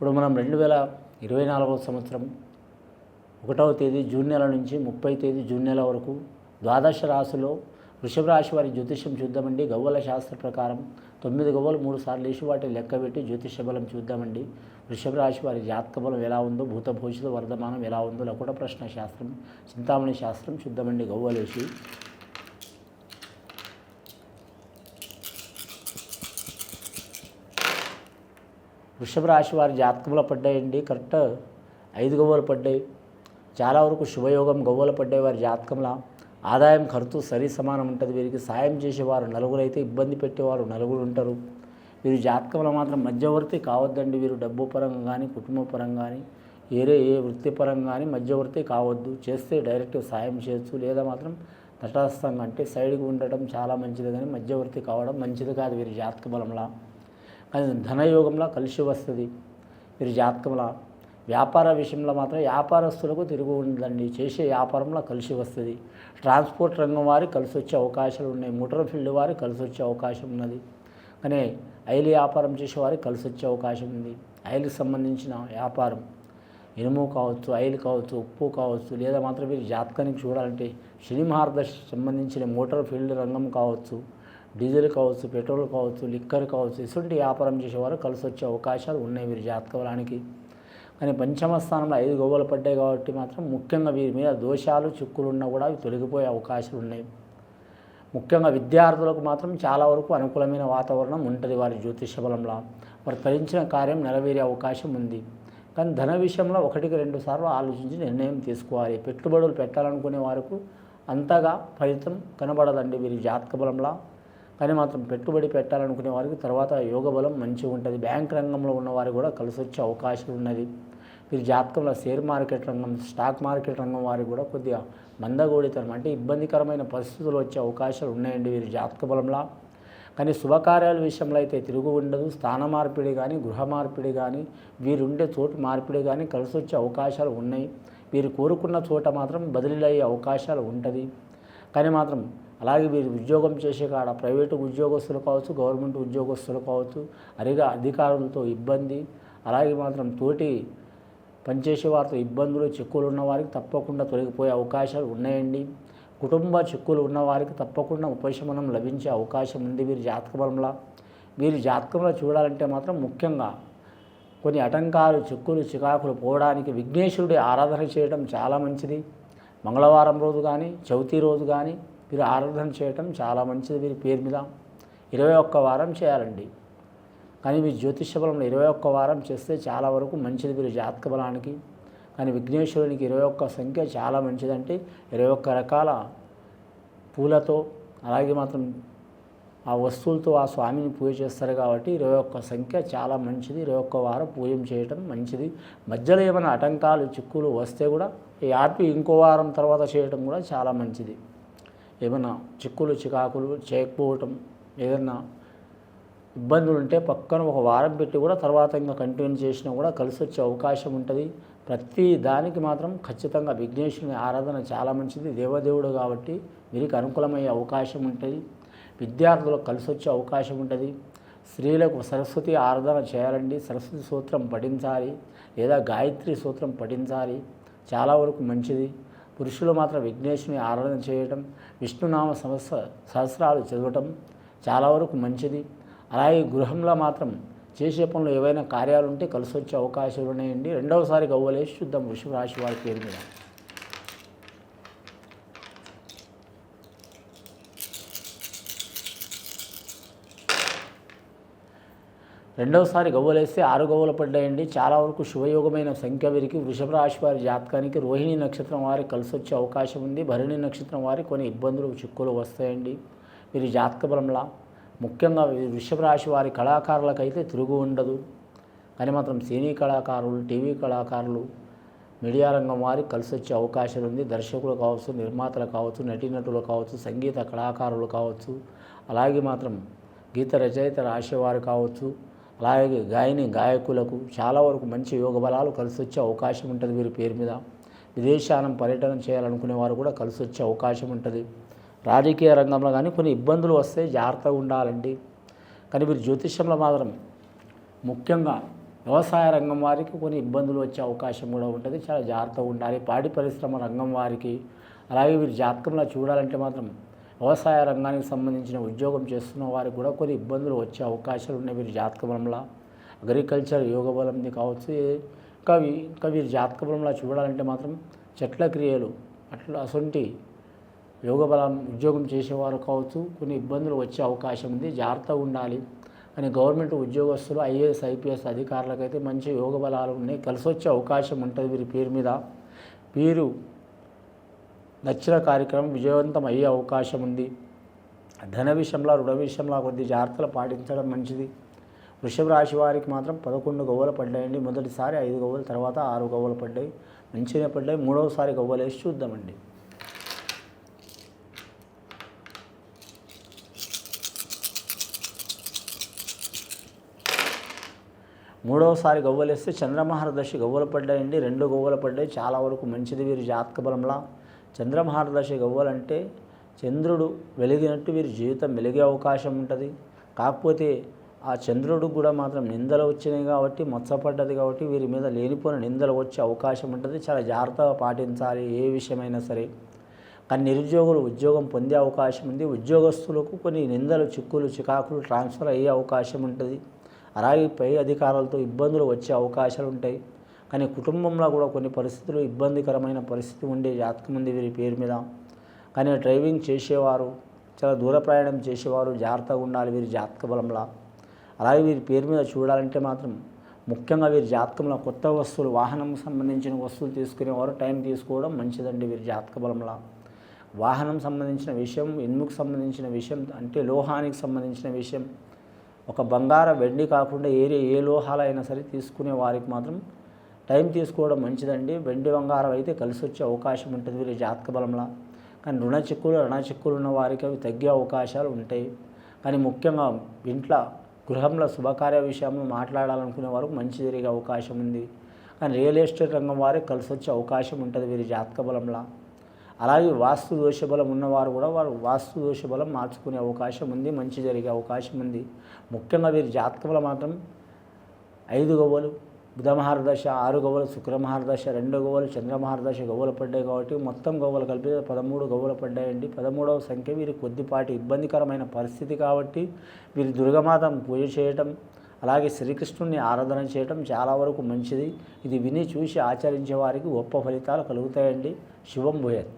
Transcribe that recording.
ఇప్పుడు మనం రెండు వేల ఇరవై నాలుగవ సంవత్సరం ఒకటవ తేదీ జూన్ నెల నుంచి ముప్పై తేదీ జూన్ నెల వరకు ద్వాదశ రాశిలో వృషభ రాశి వారి జ్యోతిష్యం చూద్దామండి. గవ్వల శాస్త్ర ప్రకారం తొమ్మిది గవ్వలు మూడు సార్లు వేసి వాటిని లెక్కబెట్టి జ్యోతిష బలం చూద్దామండి. వృషభ రాశి వారి జాతక బలం ఎలా ఉందో భూత భవిష్యత్తు వర్ధమానం ఎలా ఉందో లకుట ప్రశ్న శాస్త్రం చింతామణి శాస్త్రం చూద్దామండి. గవ్వలేసి వృషభ రాశి వారి జాతకంలో పడ్డాయండి కరెక్ట్. ఐదు గవ్వలు పడ్డాయి. చాలా వరకు శుభయోగం గవ్వలు పడ్డాయి వారి జాతకంలో. ఆదాయం ఖర్చు సరి సమానం ఉంటుంది. వీరికి సాయం చేసేవారు నలుగురు అయితే ఇబ్బంది పెట్టేవారు నలుగురు ఉంటారు. వీరు జాతకంలో మాత్రం మధ్యవర్తి కావద్దండి. వీరు డబ్బు పరంగా కానీ కుటుంబ పరంగా కానీ వేరే ఏ వృత్తిపరంగా కానీ మధ్యవర్తి కావద్దు. చేస్తే డైరెక్ట్ సాయం చేయొచ్చు. లేదా మాత్రం తటస్థంగా అంటే సైడ్కి ఉండటం చాలా మంచిది. కానీ మధ్యవర్తి కావడం మంచిది కాదు వీరి జాతక బలంలా. కానీ ధనయోగంలో కలిసి వస్తుంది. వీరి జాతకంలో వ్యాపార విషయంలో మాత్రం వ్యాపారస్తులకు తిరుగు ఉండదండి. చేసే వ్యాపారంలో కలిసి వస్తుంది. ట్రాన్స్పోర్ట్ రంగం వారి కలిసి వచ్చే అవకాశాలు ఉన్నాయి. మోటార్ ఫీల్డ్ వారి కలిసి వచ్చే అవకాశం ఉన్నది. కానీ ఐలు వ్యాపారం చేసేవారికి కలిసి వచ్చే అవకాశం ఉంది. ఐలుకి సంబంధించిన వ్యాపారం ఇనుము కావచ్చు ఆయిల్ కావచ్చు ఉప్పు కావచ్చు లేదా మాత్రం వీరి జాతకానికి చూడాలంటే శని మహారదర్శి సంబంధించిన మోటార్ ఫీల్డ్ రంగం కావచ్చు డీజిల్ కావచ్చు పెట్రోల్ కావచ్చు లిక్కర్ కావచ్చు ఇటువంటి వ్యాపారం చేసేవారు కలిసి వచ్చే అవకాశాలు ఉన్నాయి వీరి జాతకవలానికి. కానీ పంచమ స్థానంలో ఐదు గోవలు పడ్డాయి కాబట్టి మాత్రం ముఖ్యంగా వీరి మీద దోషాలు చిక్కులు ఉన్నా కూడా అవి తొలగిపోయే అవకాశాలు ఉన్నాయి. ముఖ్యంగా విద్యార్థులకు మాత్రం చాలా వరకు అనుకూలమైన వాతావరణం ఉంటుంది వారి జ్యోతిష బలంలో. వారు తరించిన కార్యం నెరవేరే అవకాశం ఉంది. కానీ ధన విషయంలో ఒకటికి రెండు సార్లు ఆలోచించి నిర్ణయం తీసుకోవాలి. పెట్టుబడులు పెట్టాలనుకునే వారికి అంతగా ఫలితం కనబడదండి వీరి జాతక బలంలో. కానీ మాత్రం పెట్టుబడి పెట్టాలనుకునే వారికి తర్వాత యోగ బలం మంచిగా ఉంటుంది. బ్యాంక్ రంగంలో ఉన్న వారికి కూడా కలిసి వచ్చే అవకాశం ఉన్నది. వీరి జాతకంలో షేర్ మార్కెట్ రంగం స్టాక్ మార్కెట్ రంగం వారికి కూడా కొద్దిగా మందగోడితనం అంటే ఇబ్బందికరమైన పరిస్థితులు వచ్చే అవకాశాలు ఉన్నాయండి వీరి జాతక బలంలో. కానీ శుభకార్యాల విషయంలో అయితే తిరుగు ఉండదు. స్థాన మార్పిడి కానీ గృహ మార్పిడి కానీ వీరుండే చోటు మార్పిడి కానీ కలిసి వచ్చే అవకాశాలు ఉన్నాయి. వీరు కోరుకున్న చోట మాత్రం బదిలీ అయ్యే అవకాశాలు ఉంటుంది. కానీ మాత్రం అలాగే వీరు ఉద్యోగం చేసే కాడ ప్రైవేటు ఉద్యోగస్తులు కావచ్చు గవర్నమెంట్ ఉద్యోగస్తులు కావచ్చు అరిగా అధికారులతో ఇబ్బంది అలాగే మాత్రం తోటి పనిచేసే వారితో ఇబ్బందులు చిక్కులు ఉన్న వారికి తప్పకుండా తొలగిపోయే అవకాశాలు ఉన్నాయండి. కుటుంబ చిక్కులు ఉన్న వారికి తప్పకుండా ఉపశమనం లభించే అవకాశం ఉంది వీరి జాతక బలంలో. వీరి జాతకంలో చూడాలంటే మాత్రం ముఖ్యంగా కొన్ని ఆటంకాలు చిక్కులు చికాకులు పోవడానికి విఘ్నేశ్వరుడి ఆరాధన చేయడం చాలా మంచిది. మంగళవారం రోజు కానీ చవితి రోజు కానీ వీరు ఆరాధన చేయటం చాలా మంచిది. వీరి పేరు మీద ఇరవై ఒక్క వారం చేయాలండి. కానీ మీ జ్యోతిష బలంలో ఇరవై ఒక్క వారం చేస్తే చాలా వరకు మంచిది వీరి జాతక బలానికి. కానీ విఘ్నేశ్వరునికి ఇరవై ఒక్క సంఖ్య చాలా మంచిదంటే ఇరవై ఒక్క రకాల పూలతో అలాగే మాత్రం ఆ వస్తువులతో ఆ స్వామిని పూజ చేస్తారు కాబట్టి ఇరవై ఒక్క సంఖ్య చాలా మంచిది. ఇరవై ఒక్క వారం పూజ చేయటం మంచిది. మధ్యలో ఏమైనా ఆటంకాలు చిక్కులు వస్తే కూడా ఈ ఆర్పి ఇంకో వారం తర్వాత చేయటం కూడా చాలా మంచిది. ఏమైనా చిక్కులు చికాకులు చేయకపోవటం ఏదన్నా ఇబ్బందులు ఉంటే పక్కన ఒక వారం పెట్టి కూడా తర్వాత ఇంకా కంటిన్యూ చేసినా కూడా కలిసి వచ్చే అవకాశం ఉంటుంది. ప్రతి దానికి మాత్రం ఖచ్చితంగా విఘ్నేశ్వరుని ఆరాధన చాలా మంచిది. దేవదేవుడు కాబట్టి వీరికి అనుకూలమయ్యే అవకాశం ఉంటుంది. విద్యార్థులకు కలిసి వచ్చే అవకాశం ఉంటుంది. స్త్రీలకు సరస్వతి ఆరాధన చేయాలండి. సరస్వతి సూత్రం పఠించాలి. లేదా గాయత్రి సూత్రం పఠించాలి. చాలా వరకు మంచిది. పురుషులు మాత్రం విఘ్నేశుని ఆరాధన చేయటం విష్ణునామ సంవత్సర సహస్రాలు చదవటం చాలా వరకు మంచిది. అలాగే గృహంలో మాత్రం చేసే పనులు ఏవైనా కార్యాలుంటే కలిసి వచ్చే అవకాశాలు ఉన్నాయండి రెండవసారి గవ్వలేసి చూద్దాం వృషభ రాశి వారి పేరు మీద. రెండవసారి గవ్వలేస్తే ఆరు గవ్వలు పడ్డాయండి. చాలా వరకు శుభయోగమైన సంఖ్య వీరికి. వృషభ రాశి వారి జాతకానికి రోహిణి నక్షత్రం వారి కలిసి వచ్చే అవకాశం ఉంది. భరణి నక్షత్రం వారి కొన్ని ఇబ్బందులు చిక్కులు వస్తాయండి. వీరి జాతక బలంలా. ముఖ్యంగా వృషభ రాశి వారి కళాకారులకైతే తిరుగు ఉండదు. కానీ మాత్రం సినీ కళాకారులు టీవీ కళాకారులు మీడియా రంగం వారికి కలిసి వచ్చే అవకాశం ఉంది. దర్శకులు కావచ్చు నిర్మాతలు కావచ్చు నటీనటులు కావచ్చు సంగీత కళాకారులు కావచ్చు. అలాగే మాత్రం గీత రచయిత రాసేవారు కావచ్చు. అలాగే గాయని గాయకులకు చాలా వరకు మంచి యోగ బలాలు కలిసి వచ్చే అవకాశం ఉంటుంది వీరి పేరు మీద. విదేశానం పర్యటన చేయాలనుకునే వారు కూడా కలిసి వచ్చే అవకాశం ఉంటుంది. రాజకీయ రంగంలో కానీ కొన్ని ఇబ్బందులు వస్తే జాగ్రత్తగా ఉండాలండి. కానీ వీరు జ్యోతిష్యంలో మాత్రం ముఖ్యంగా వ్యవసాయ రంగం వారికి కొన్ని ఇబ్బందులు వచ్చే అవకాశం కూడా ఉంటుంది. చాలా జాగ్రత్తగా ఉండాలి. పాడి పరిశ్రమ రంగం వారికి అలాగే వీరి జాతకంలో చూడాలంటే మాత్రం వ్యవసాయ రంగానికి సంబంధించిన ఉద్యోగం చేస్తున్న వారికి కూడా కొన్ని ఇబ్బందులు వచ్చే అవకాశాలు ఉన్నాయి వీరి జాతకంలో అగ్రికల్చర్ యోగ బలంది కావచ్చు. ఇంకా ఇంకా వీరి జాతక బలంలో చూడాలంటే మాత్రం చెట్ల క్రియలు అట్లా అసొంటి యోగ బలం ఉద్యోగం చేసేవారు కావచ్చు కొన్ని ఇబ్బందులు వచ్చే అవకాశం ఉంది. జాగ్రత్తగా ఉండాలి. కానీ గవర్నమెంట్ ఉద్యోగస్తులు ఐఏఎస్ ఐపీఎస్ అధికారులకైతే మంచి యోగ బలాలు ఉన్నాయి. కలిసి వచ్చే అవకాశం ఉంటుంది వీరి పేరు మీద. వీరు నచ్చిన కార్యక్రమం విజయవంతం అయ్యే అవకాశం ఉంది. ధన విషయంలో రుణ విషయంలో కొద్ది జాగ్రత్తలు పాటించడం మంచిది. వృషభ రాశి వారికి మాత్రం పదకొండు గవ్వలు పడ్డాయండి. మొదటిసారి ఐదు గవ్వలు తర్వాత ఆరు గవ్వలు పడ్డాయి. మంచిగా పడ్డాయి. మూడవసారి గవ్వలు వేసి చూద్దామండి. మూడవసారి గవ్వలేస్తే చంద్రమహారదశి గవ్వలు పడ్డాయండి. రెండు గవ్వలు పడ్డాయి. చాలా వరకు మంచిది. వీరి జాతక బలంలా చంద్రమహారదశి గవ్వలంటే చంద్రుడు వెలిగినట్టు వీరి జీవితం వెలిగే అవకాశం ఉంటుంది. కాకపోతే ఆ చంద్రుడు కూడా మాత్రం నిందలు వచ్చినాయి కాబట్టి మచ్చపడ్డది కాబట్టి వీరి మీద లేనిపోయిన నిందలు వచ్చే అవకాశం ఉంటుంది. చాలా జాగ్రత్తగా పాటించాలి ఏ విషయమైనా సరే. కానీ నిరుద్యోగులు ఉద్యోగం పొందే అవకాశం ఉంది. ఉద్యోగస్తులకు కొన్ని నిందలు చిక్కులు చికాకులు ట్రాన్స్ఫర్ అయ్యే అవకాశం ఉంటుంది. అలాగే పై అధికారులతో ఇబ్బందులు వచ్చే అవకాశాలు ఉంటాయి. కానీ కుటుంబంలో కూడా కొన్ని పరిస్థితులు ఇబ్బందికరమైన పరిస్థితి ఉండే జాతకం ఉంది వీరి పేరు మీద. కానీ డ్రైవింగ్ చేసేవారు చాలా దూర ప్రయాణం చేసేవారు జాగ్రత్తగా ఉండాలి వీరి జాతక బలంలా. అలాగే వీరి పేరు మీద చూడాలంటే మాత్రం ముఖ్యంగా వీరి జాతకంలో కొత్త వస్తువులు వాహనం సంబంధించిన వస్తువులు తీసుకునేవారు టైం తీసుకోవడం మంచిదండి వీరి జాతక బలంలా. వాహనం సంబంధించిన విషయం ఇనుముకు సంబంధించిన విషయం అంటే లోహానికి సంబంధించిన విషయం ఒక బంగారం వెండి కాకుండా ఏరే ఏ లోహాలైనా సరే తీసుకునే వారికి మాత్రం టైం తీసుకోవడం మంచిదండి. వెండి బంగారం అయితే కలిసి వచ్చే అవకాశం ఉంటుంది వీరి జాతక బలంలా. కానీ రుణ చిక్కులు రుణ చిక్కులు ఉన్న వారికి అవి తగ్గే అవకాశాలు ఉంటాయి. కానీ ముఖ్యంగా ఇంట్లో గృహంలో శుభకార్య విషయంలో మాట్లాడాలనుకునే వారికి మంచి జరిగే అవకాశం ఉంది. కానీ రియల్ ఎస్టేట్ రంగం వారికి కలిసి వచ్చే అవకాశం ఉంటుంది వీరి జాతక బలంలా. అలాగే వాస్తు దోష బలం ఉన్నవారు కూడా వారు వాస్తు దోష బలం మార్చుకునే అవకాశం ఉంది మంచి జరిగే అవకాశం ఉంది. ముఖ్యంగా వీరి జాతక బలం మాత్రం ఐదు గవ్వలు బుధమహారదశ ఆరు గవ్వలు శుక్రమహారదశ రెండు గవ్వలు చంద్రమహారదశ గవ్వలు పడ్డాయి కాబట్టి మొత్తం గవ్వలు కలిపి పదమూడు గవ్వలు పడ్డాయండి. పదమూడవ సంఖ్య వీరి కొద్దిపాటి ఇబ్బందికరమైన పరిస్థితి కాబట్టి వీరి దుర్గమాతను పూజ చేయటం అలాగే శ్రీకృష్ణుని ఆరాధన చేయటం చాలా వరకు మంచిది. ఇది విని చూసి ఆచరించే వారికి గొప్ప ఫలితాలు కలుగుతాయండి. శుభం భూయత్.